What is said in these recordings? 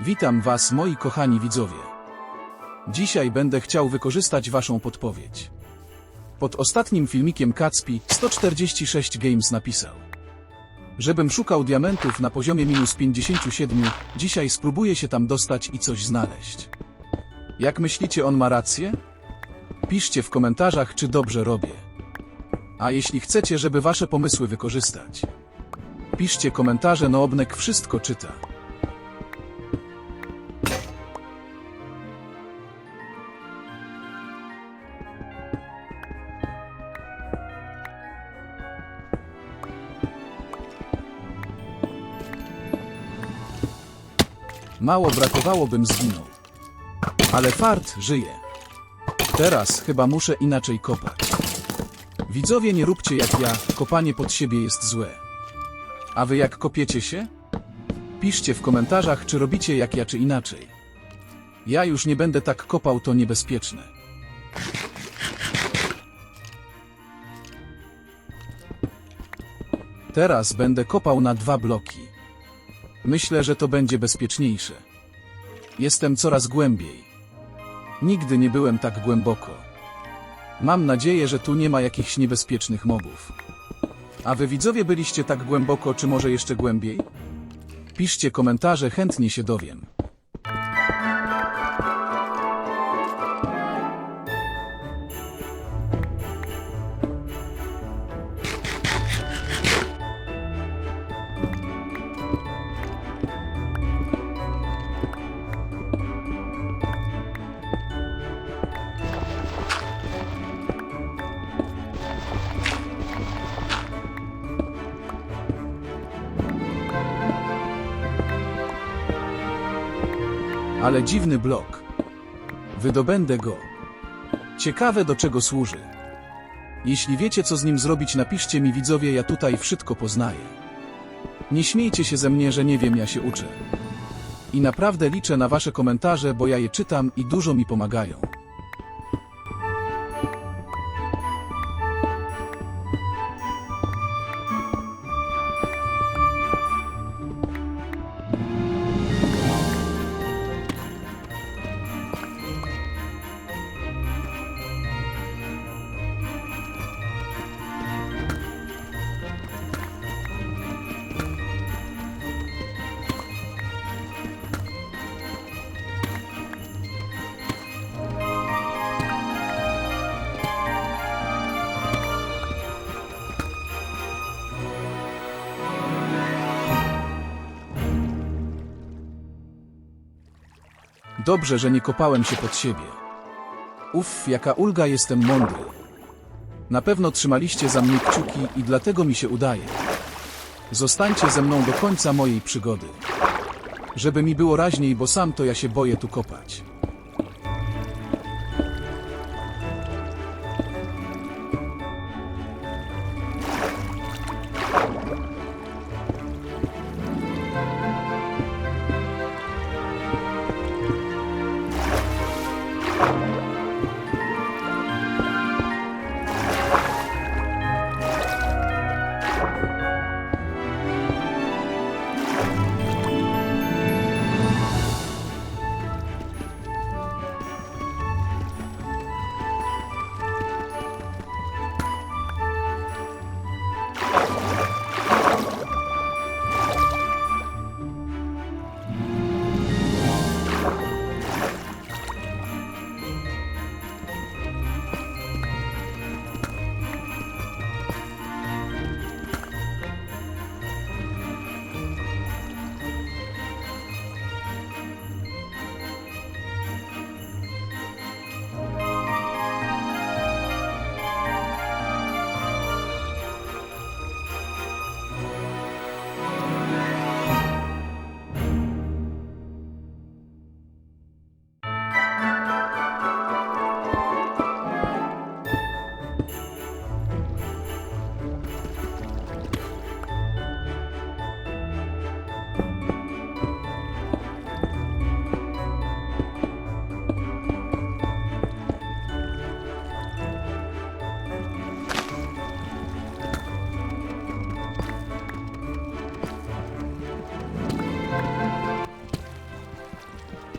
Witam Was, moi kochani widzowie. Dzisiaj będę chciał wykorzystać Waszą podpowiedź. Pod ostatnim filmikiem Kacpi 146 Games napisał. Żebym szukał diamentów na poziomie minus 57, dzisiaj spróbuję się tam dostać i coś znaleźć. Jak myślicie, on ma rację? Piszcie w komentarzach, czy dobrze robię. A jeśli chcecie, żeby Wasze pomysły wykorzystać, piszcie komentarze, no Obnek wszystko czyta. Mało brakowało, bym zginął. Ale fart żyje. Teraz chyba muszę inaczej kopać. Widzowie, nie róbcie jak ja, kopanie pod siebie jest złe. A wy jak kopiecie się? Piszcie w komentarzach, czy robicie jak ja, czy inaczej. Ja już nie będę tak kopał, to niebezpieczne. Teraz będę kopał na dwa bloki. Myślę, że to będzie bezpieczniejsze. Jestem coraz głębiej. Nigdy nie byłem tak głęboko. Mam nadzieję, że tu nie ma jakichś niebezpiecznych mobów. A wy widzowie byliście tak głęboko, czy może jeszcze głębiej? Piszcie komentarze, chętnie się dowiem. Ale dziwny blok. Wydobędę go. Ciekawe do czego służy. Jeśli wiecie co z nim zrobić napiszcie mi widzowie ja tutaj wszystko poznaję. Nie śmiejcie się ze mnie, że nie wiem ja się uczę. I naprawdę liczę na wasze komentarze, bo ja je czytam i dużo mi pomagają. Dobrze, że nie kopałem się pod siebie. Uff, jaka ulga, jestem mądry. Na pewno trzymaliście za mnie kciuki i dlatego mi się udaje. Zostańcie ze mną do końca mojej przygody. Żeby mi było raźniej, bo sam to ja się boję tu kopać.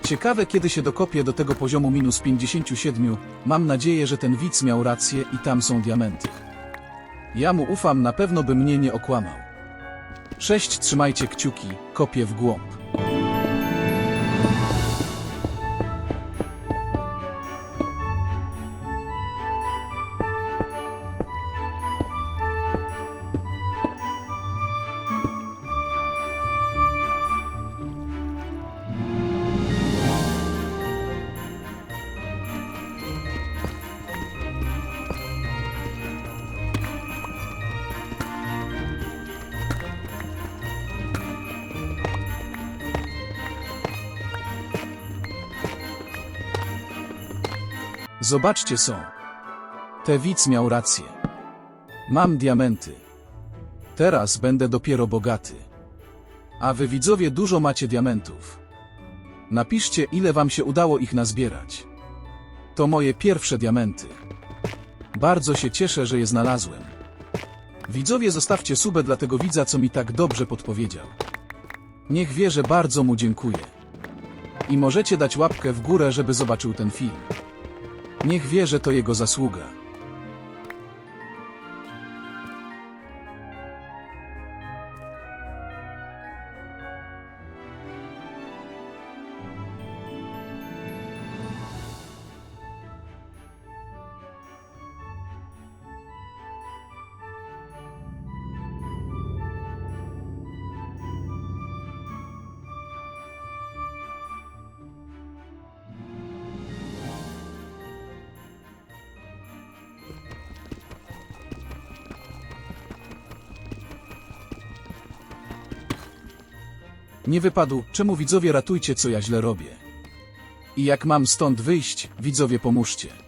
Ciekawe kiedy się dokopię do tego poziomu minus 57, mam nadzieję, że ten widz miał rację i tam są diamenty. Ja mu ufam, na pewno by mnie nie okłamał. Sześć, trzymajcie kciuki, kopię w głąb. Zobaczcie są. Te widz miał rację. Mam diamenty. Teraz będę dopiero bogaty. A wy widzowie dużo macie diamentów. Napiszcie ile wam się udało ich nazbierać. To moje pierwsze diamenty. Bardzo się cieszę, że je znalazłem. Widzowie zostawcie subę dla tego widza, co mi tak dobrze podpowiedział. Niech wie, że bardzo mu dziękuję. I możecie dać łapkę w górę, żeby zobaczył ten film. Niech wie, że to jego zasługa. Nie wypadł, czemu widzowie ratujcie, co ja źle robię. I jak mam stąd wyjść, widzowie pomóżcie.